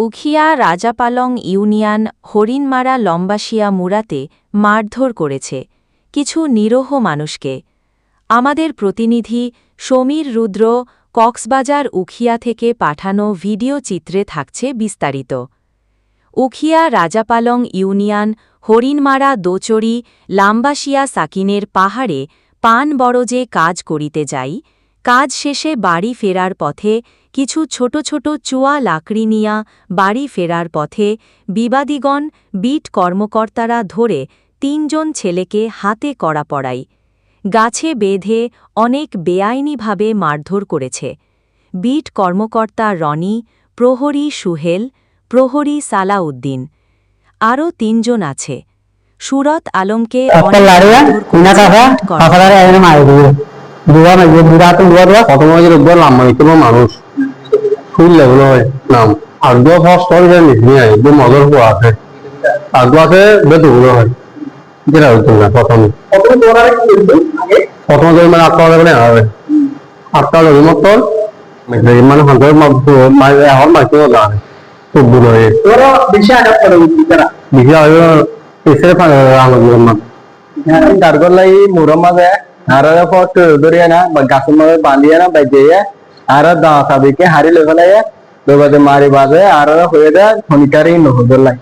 Ukhia Rajapalong union Harinmara Lambasia মুরাতে মারধর করেছে কিছু নিরহ মানুষকে। আমাদের প্রতিনিধি সমীর রুদ্র কক্সবাজার উখিয়া থেকে পাঠানো ভিডিও চিত্রে থাকছে বিস্তারিত। উখিয়া রাজাপালং ইউনিয়ন হরিণমারা দোচড়ি লাম্বাসিয়া সাকিনের পাহাড়ে পান বড়জে কাজ করিতে যাই কাজ শেষে বাড়ি ফেরার পথে কিছু ছোট ছোট চুয়া লাকড়ি নিয়া বাড়ি ফেরার পথে বিবাদীগণ বিট কর্মকর্তারা ধরে তিনজন ছেলেকে হাতে কড়া পড়াই। গাছে বেঁধে অনেক বেআইনিভাবে মারধর করেছে। বিট কর্মকর্তা রনি প্রহরী সুহেল প্রহরী সালাউদ্দিন আরও তিনজন আছে। সুরত আলমকে অনেক দুয়া না যে দুরা তো দুয়া দুয়া। কত মজা রোগ লাম মানে কোনো মানুষ। নাম। আর দুয়া ফার্স্ট করে যে নিয়ে মজর আছে। আর দুয়াকে বেদগুলো হয়। যেটা হইতো না প্রথমে প্রথম যে মানে আটটা হবে হবে আটটা হবে মতন মানে হাজার মানে এখন মাইকে গান খুব দূর হয়ে বেশি আঘাত করে মাঝে আর ফট ধরিয়ে না বা গাছের মাঝে বাঁধিয়ে না বাইজে আর দা সাবিকে হারি লেভেলে দোবাজে মারি বাজে আর হয়ে দেয় খনিকারই নহদর লাই